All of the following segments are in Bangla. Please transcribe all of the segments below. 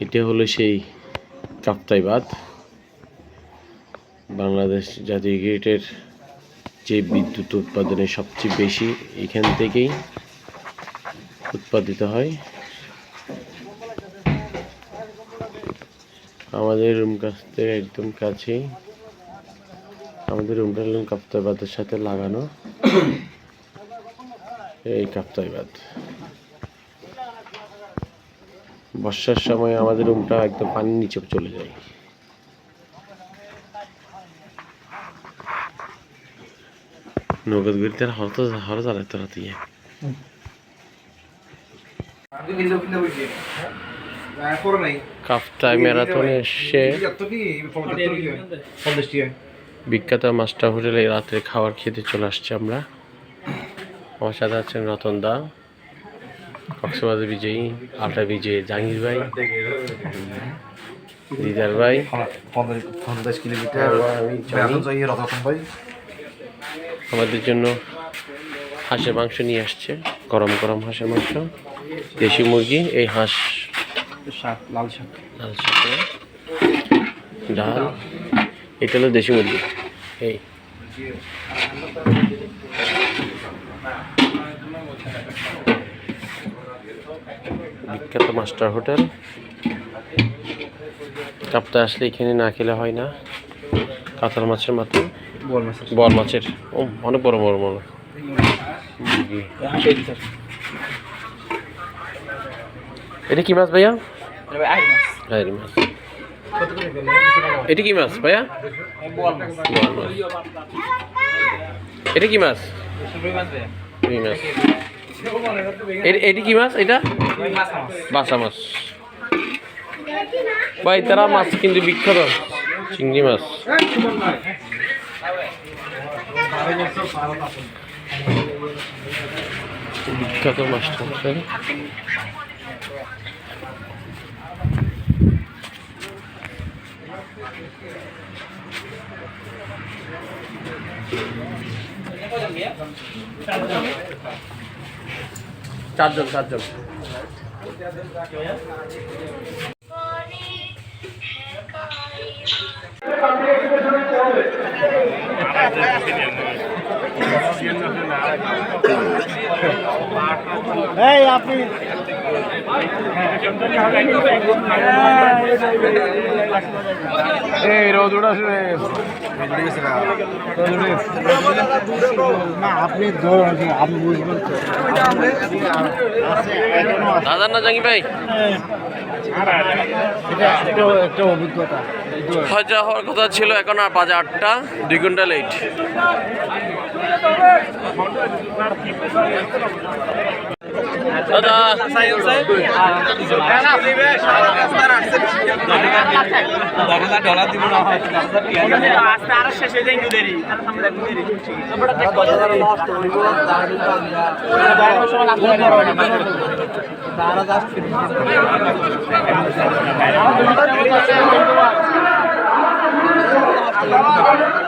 এটা হলো সেই কাপ্তাই বাঁধ। বাংলাদেশ জাতীয় গ্রিডের যে বিদ্যুৎ উৎপাদনে সবচেয়ে বেশি এখান থেকেই উৎপাদিত হয়। আমাদের রুম কাছ থেকে একদম কাছেই আমাদের রুমটা হলো কাপ্তাই বাঁধের সাথে লাগানো এই কাপ্তাই বাঁধ বর্ষার সময় আমাদের রুমটা একদম পানির নিচে চলে যায়। নগদ গিরিতে হরতো হর জ্বালাতে রাতে। কাফতাই ম্যারাথনে এসে বিখ্যাত মাস্টার হোটেলে রাত্রে খাবার খেতে চলে আসছি আমরা। আমার সাথে আছেন রতন দা কক্সবাজার বিজয়ী আলটা বিজয়ী জাহাঙ্গীর ভাই দিদার ভাই পঞ্চাশ কিলোমিটার আমাদের জন্য হাঁসের মাংস নিয়ে আসছে গরম গরম হাঁসের মাংস দেশি মুরগি এই হাঁস শাক লাল শাক। লাল শাকে ডাল এটা হলো দেশি মুরগি। এই। বিখ্যাত মাস্টার হোটেল। কাপ্তা আসলে এখানে না খেলে হয় না। কাতল মাছের মাথা। বল মাছের। ও অনেক বড় বড় বড়। এটা কি মাছ ভাইয়া? মাছ। এটা কি মাছ ভাইয়া বল মাছ এটা কি মাছ রুই মাছ এ- এটি কি মাছ এটা বাসা মাছ ভাই তারা মাছ কিন্তু বিখ্যাত চিংড়ি মাছ বিখ্যাত মাছটা চারজন চারজন এই আপনি এই রোদ উড়াছে না আপনি বুঝবেন। দাদা না জাঙ্গি ভাই? এটা একটা একটা অভিজ্ঞতা। হজা হওয়ার কথা ছিল এখন আর বাজে আটটা দুই ঘণ্টা লেট দাদা এই আস্তে দুর্গ আমাদের মাঝে উপস্থিত হয়েছেন আমাদের মাঝে আরও উপস্থিত আছেন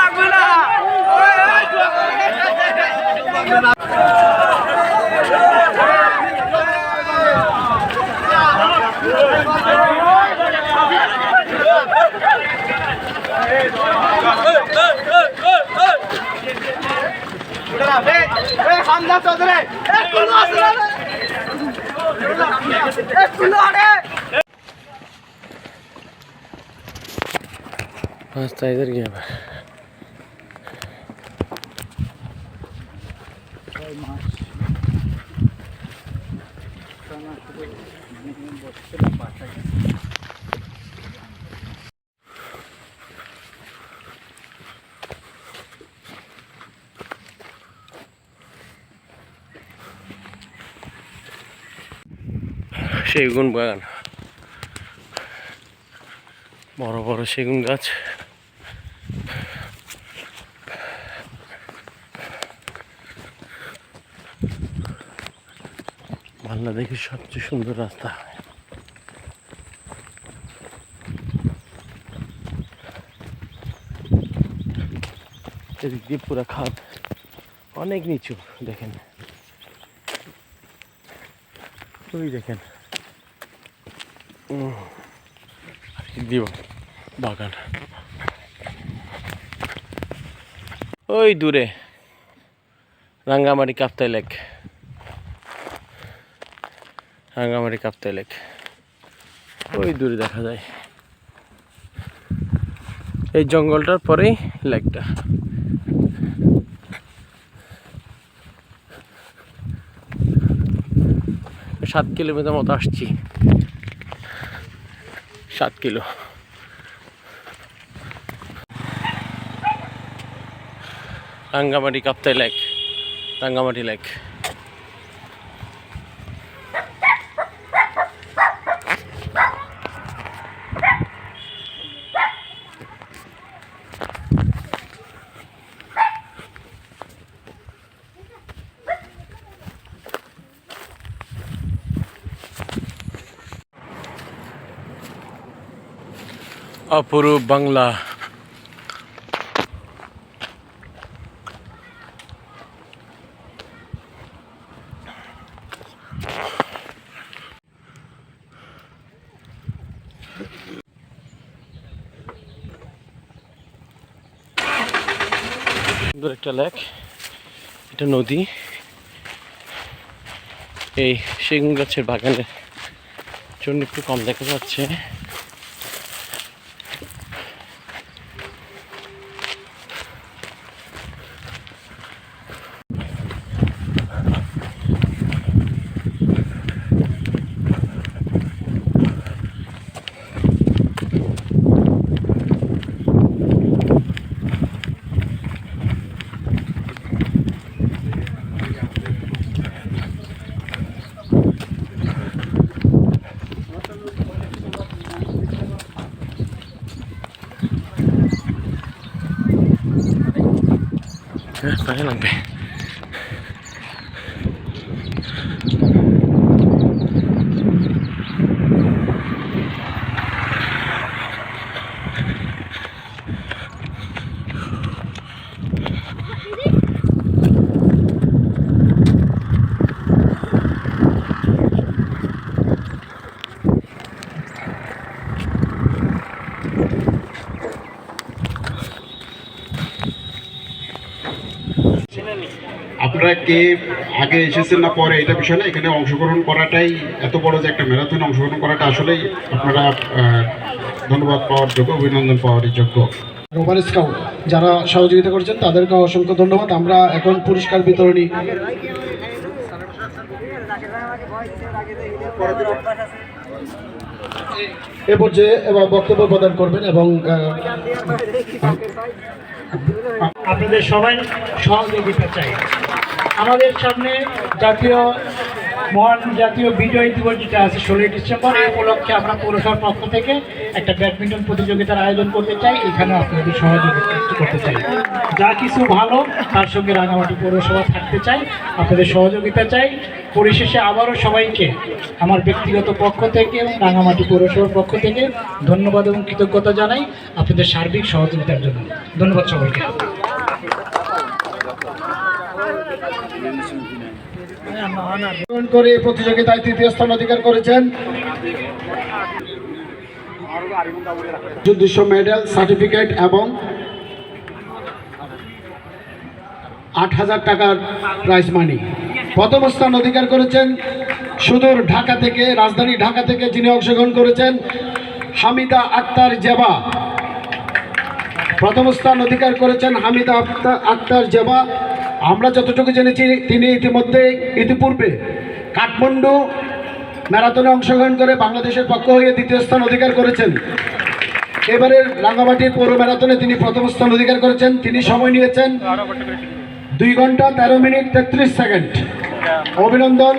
লাগবে না হামলা চৌধুরী এক কুলো আসলে এক কুলো আরে রাস্তা इधर गया भाई সেগুন বাগান বড় বড় সেগুন গাছ বাংলাদেশের সবচেয়ে সুন্দর রাস্তা। এদিক দিয়ে পুরা খাদ অনেক নিচু, দেখেন। ওই দেখেন। দিব বাগান। ওই দূরে, রাঙ্গামাটি কাপ্তাই লেক। রাঙ্গামাটি কাপ্তাই লেক। ওই দূরে দেখা যায়। এই জঙ্গলটার পরেই লেকটা। সাত কিলোমিটার মতো আসছি। সাত kilo. Rangamati Kaptai lake Rangamati lake. অপরূপ বাংলা সুন্দর একটা লেক এটা নদী। এই সেগুন গাছের বাগানের জন্য একটু কম দেখা যাচ্ছে। হ্যাঁ পায়ে লাগবে আপনারা কে আগে এসেছেন না পরে এটা বিষয় না? এখানে অংশগ্রহণ করাটাই এত বড় যে একটা ম্যারাথন, অংশগ্রহণ করাটা আসলেই আপনারা ধন্যবাদ পাওয়ার যোগ্য, অভিনন্দন পাওয়ার যোগ্য। রোভার স্কাউট, যারা সহযোগিতা করেছেন তাদেরকে অসংখ্য ধন্যবাদ। আমরা এখন পুরস্কার বিতরণী এ পর্যায়ে বক্তব্য প্রদান করবেন এবং আপনাদের সবাই সহযোগিতা চাই। আমাদের সামনে জাতীয় মহান জাতীয় বিজয় দিবস যেটা আছে ষোলোই ডিসেম্বর, এই উপলক্ষে আমরা পৌরসভার পক্ষ থেকে একটা ব্যাডমিন্টন প্রতিযোগিতার আয়োজন করতে চাই। এখানে আপনাদের সহযোগিতা করতে চাই। যা কিছু ভালো, তার সঙ্গে রাঙামাটি পৌরসভা থাকতে চাই। আপনাদের সহযোগিতা চাই। পরিশেষে আবারও সবাইকে আমার ব্যক্তিগত পক্ষ থেকে এবং রাঙামাটি পৌরসভার পক্ষ থেকে ধন্যবাদ এবং কৃতজ্ঞতা জানাই আপনাদের সার্বিক সহযোগিতার জন্য। ধন্যবাদ সবাইকে করে প্রতিযোগিতায় তৃতীয় স্থান অধিকার করেছেন। চোদ্দশো মেডেল, সার্টিফিকেট এবং আট হাজার টাকার প্রাইজ মানি প্রথম স্থান অধিকার করেছেন সুদূর ঢাকা থেকে, রাজধানী ঢাকা থেকে যিনি অংশগ্রহণ করেছেন, হামিদা আক্তার জেবা। প্রথম স্থান অধিকার করেছেন হামিদা আক্তার জেবা। আমরা যতটুকু জেনেছি, তিনি ইতিমধ্যে ইতিপূর্বে কাঠমান্ডু ম্যারাথনে অংশগ্রহণ করে বাংলাদেশের পক্ষ হয়ে দ্বিতীয় স্থান অধিকার করেছেন। এবারের রাঙ্গামাটির পৌর ম্যারাথনে তিনি প্রথম স্থান অধিকার করেছেন। তিনি সময় নিয়েছেন দুই ঘণ্টা তেরো মিনিট তেত্রিশ সেকেন্ড। অভিনন্দন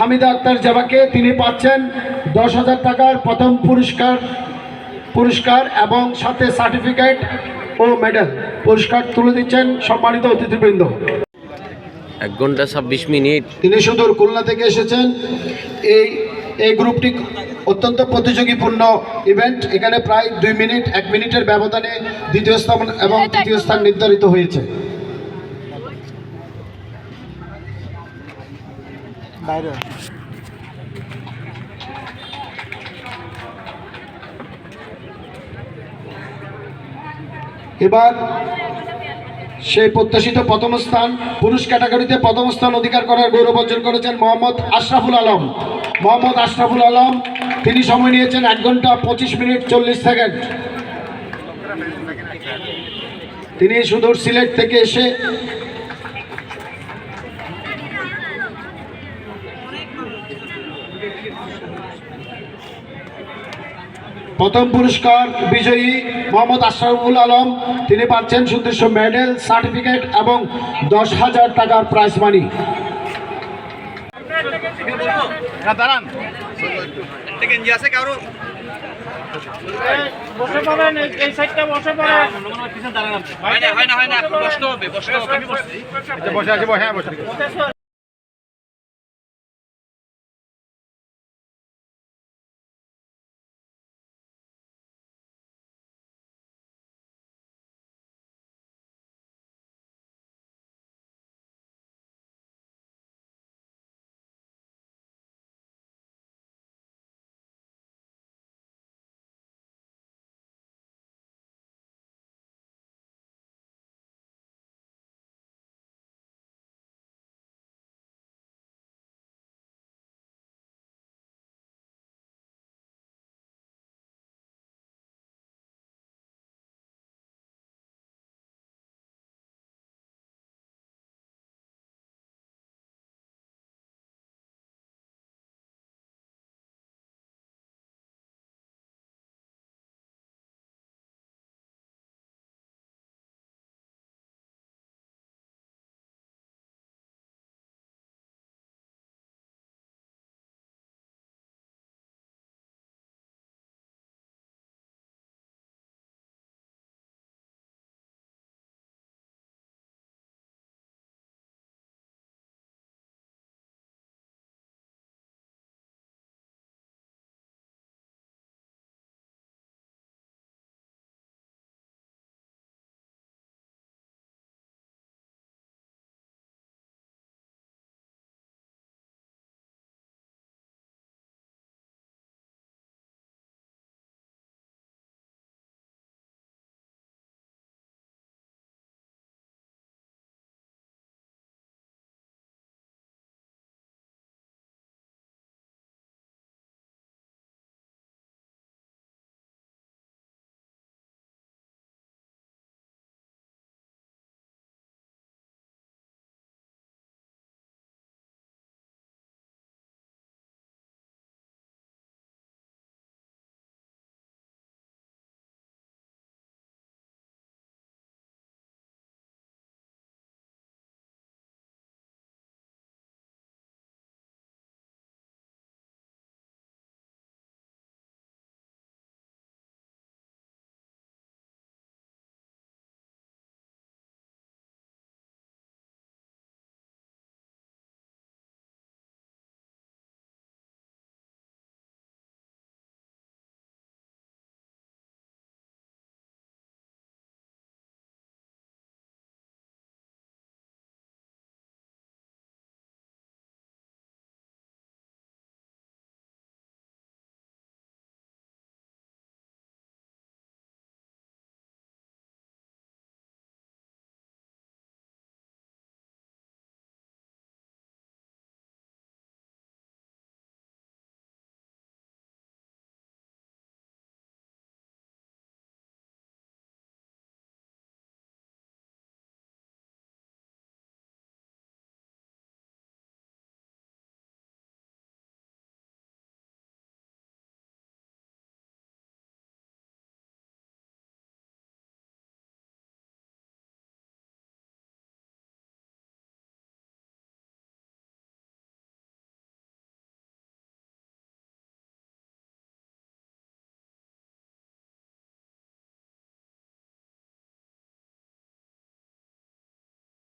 হামিদা আক্তার জাবাকে। তিনি পাচ্ছেন দশ হাজার টাকার প্রথম পুরস্কার পুরস্কার এবং সাথে সার্টিফিকেট ও মেডেল। পুরস্কার তুলে দিচ্ছেন সম্মানিত অতিথিবৃন্দ। এক ঘণ্টা ছাব্বিশ মিনিট। তিনি সুদূর খুলনা থেকে এসেছেন। এই এই গ্রুপটি অত্যন্ত প্রতিযোগীপূর্ণ ইভেন্ট। এখানে প্রায় দুই মিনিট এক মিনিটের ব্যবধানে দ্বিতীয় স্থান এবং তৃতীয় স্থান নির্ধারিত হয়েছে। বাইরে। এবার সেই প্রত্যাশিত প্রথম স্থান, পুরুষ ক্যাটাগরিতে প্রথম স্থান অধিকার করার গৌরব অর্জন করেছেন মোহাম্মদ আশরাফুল আলম। মোহাম্মদ আশরাফুল আলম, তিনি সময় নিয়েছেন এক ঘণ্টা পঁচিশ মিনিট চল্লিশ সেকেন্ড। তিনি সুদূর সিলেট থেকে এসে প্রথম পুরস্কার বিজয়ী মোহাম্মদ আশরাফুল আলম। তিনি পাচ্ছেন সুদৃশ্য মেডেল সার্টিফিকেট এবং দশ হাজার টাকার প্রাইজ মানি দাঁড়ান। বসে পড়েন এই সাইডটা বসে পড়েন। বসে আছে বসে হ্যাঁ বসে।